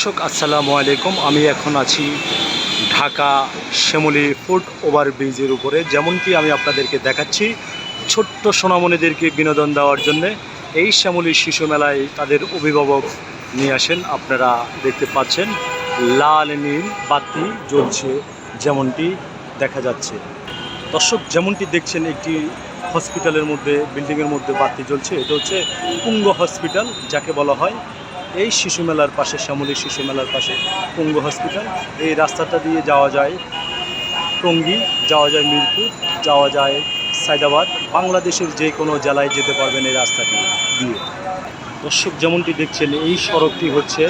দর্শক, আসসালামু আলাইকুম। আমি এখন আছি ঢাকা শ্যামলী ফুট ওভারব্রিজের উপরে। যেমনটি আমি আপনাদেরকে দেখাচ্ছি, ছোট্ট সোনামণিদেরকে বিনোদন দেওয়ার জন্য এই শ্যামলী শিশু মেলায় তাদের অভিভাবক নিয়ে আসেন। আপনারা দেখতে পাচ্ছেন, লাল, নীল, বাতি জ্বলছে, যেমনটি দেখা যাচ্ছে। দর্শক, যেমনটি দেখছেন, একটি হসপিটালের মধ্যে, বিল্ডিংয়ের মধ্যে বাতি জ্বলছে। এটা হচ্ছে পুঙ্গ হসপিটাল, যাকে বলা হয় এই শিশু মেলার পাশে, শ্যামলী শিশু মেলার পাশে পুঙ্গ হসপিটাল। এই রাস্তাটা দিয়ে যাওয়া যায় টঙ্গী, যাওয়া যায় মিরপুর, যাওয়া যায় সাইদাবাদ বাংলাদেশের যে কোনো জেলায় যেতে পারবেন এই রাস্তাটি দিয়ে। দর্শক, যেমনটি দেখছেন, এই সড়কটি হচ্ছে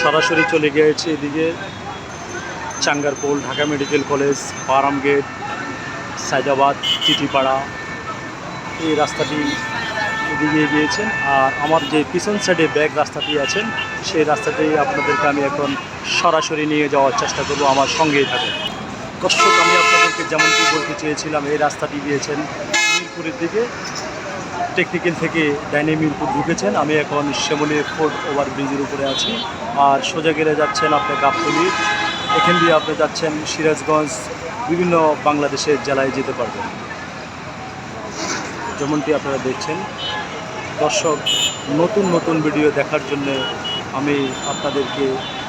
সরাসরি চলে গিয়েছে এদিকে চাঙ্গারপোল, ঢাকা মেডিকেল কলেজ পারাম গেট সাইদাবাদ টিটিপাড়া এই রাস্তাটি এদিকে গিয়েছেন। আর আমার যে পিছন সাইডে ব্যাক রাস্তাটি আছেন সেই রাস্তাটি আপনাদেরকে আমি এখন সরাসরি নিয়ে যাওয়ার চেষ্টা করব আমার সঙ্গেই থাকে দর্শক, আমি আপনাদেরকে যেমনটি বলতে চেয়েছিলাম, এই রাস্তাটি গিয়েছেন মিরপুরের দিকে। টেকনিক্যাল থেকে ডাইনে মিরপুর ঢুকেছেন। আমি এখন শ্যামলী ফোর্ট ওভার ব্রিজের উপরে আছি। আর সোজা গেলে যাচ্ছেন আপনি গাবতলি। এখান দিয়ে আপনি যাচ্ছেন সিরাজগঞ্জ। বিভিন্ন বাংলাদেশের জেলায় যেতে পারবেন। যেমনটি আপনারা দেখছেন দর্শক, নতুন নতুন ভিডিও দেখার জন্য আমি আপনাদেরকে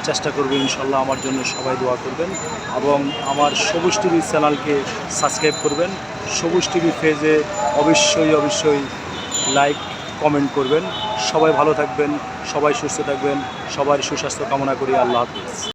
চেষ্টা করব, ইনশাল্লাহ আমার জন্য সবাই দোয়া করবেন এবং আমার সবুজ টিভি চ্যানেলকে সাবস্ক্রাইব করবেন। সবুজ টিভি পেজে অবশ্যই অবশ্যই লাইক কমেন্ট করবেন। সবাই ভালো থাকবেন, সবাই সুস্থ থাকবেন, সবার সুস্বাস্থ্য কামনা করি, আল্লাহ হাফিজ।